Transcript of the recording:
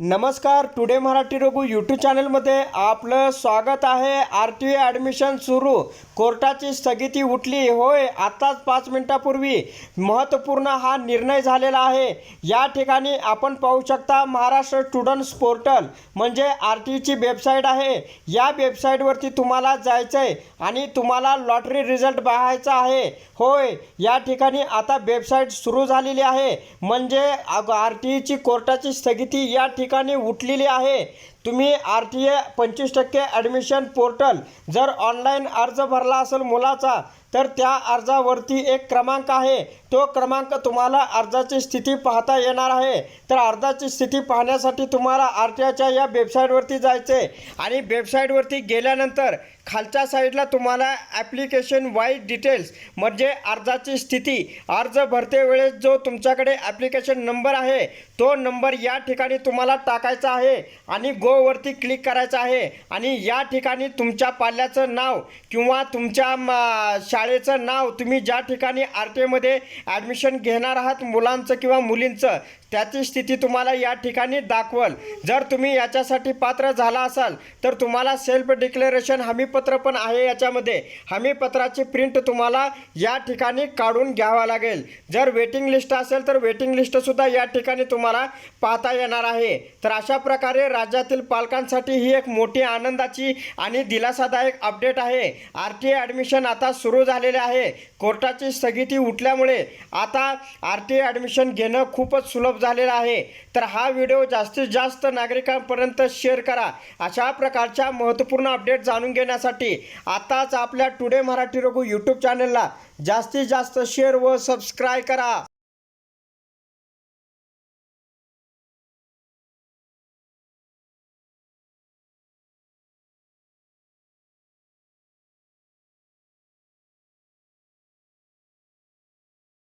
नमस्कार today Marathi Raghu YouTube चॅनलमध्ये आपलं स्वागत आहे. आर टी ओ ॲडमिशन सुरू. कोर्टाची स्थगिती उठली. होय आत्ताच पाच मिनिटापूर्वी महत्त्वपूर्ण हा निर्णय झालेला आहे. या ठिकाणी आपण पाहू शकता महाराष्ट्र स्टुडंट्स पोर्टल म्हणजे आर टी ईची वेबसाईट आहे. या वेबसाईटवरती तुम्हाला जायचं आहे आणि तुम्हाला लॉटरी रिझल्ट पाहायचा आहे. होय या ठिकाणी आता वेबसाईट सुरू झालेली आहे. म्हणजे आर टी ईची कोर्टाची स्थगिती या ठिकाणी ठिकाणी उठलेली आहे. तुम्ही आर टी ए पंचवीस टक्के ॲडमिशन पोर्टल जर ऑनलाईन अर्ज भरला असेल मुलाचा तर त्या अर्जावरती एक क्रमांक आहे. तो क्रमांक तुम्हाला अर्जाची स्थिती पाहता येणार आहे. तर अर्जाची स्थिती पाहण्यासाठी तुम्हाला आर टी आयच्या या वेबसाईटवरती जायचं आहे आणि वेबसाईटवरती गेल्यानंतर खालच्या साईडला तुम्हाला ॲप्लिकेशन वाईज डिटेल्स म्हणजे अर्जाची स्थिती अर्ज भरते वेळेस जो तुमच्याकडे ॲप्लिकेशन नंबर आहे तो नंबर या ठिकाणी तुम्हाला टाकायचा आहे. आणि गो फोटोवरती क्लिक करायचं आहे. आणि या ठिकाणी तुमच्या पाल्याचं नाव किंवा तुमच्या शाळेचं नाव तुम्ही ज्या ठिकाणी आर टी एमध्ये ॲडमिशन घेणार आहात मुलांचं किंवा मुलींचं त्याची स्थिती तुम्हाला या ठिकाणी दाखवल. जर तुम्ही याच्यासाठी पात्र झाला असाल तर तुम्हाला सेल्फ डिक्लेरेशन हमीपत्र पण आहे याच्यामध्ये. हमीपत्राची प्रिंट तुम्हाला या ठिकाणी काढून घ्यावा लागेल. जर वेटिंग लिस्ट असेल तर वेटिंग लिस्टसुद्धा या ठिकाणी तुम्हाला पाहता येणार आहे. तर अशा प्रकारे राज्यातील पालकांसाठी ही एक मोठी आनंदाची आणि दिलासादायक अपडेट आहे. आर टी ॲडमिशन आता सुरू झालेले आहे. कोर्टाची स्थगिती उठल्यामुळे आता आर टी ॲडमिशन घेणं खूपच सुलभ झालेलं आहे. तर हा व्हिडिओ जास्तीत जास्त नागरिकांपर्यंत शेअर करा. अशा प्रकारच्या महत्त्वपूर्ण अपडेट जाणून घेण्यासाठी आताच आपल्या टुडे मराठी रघु यूट्यूब चॅनलला जास्तीत जास्त शेअर व सबस्क्राईब करा.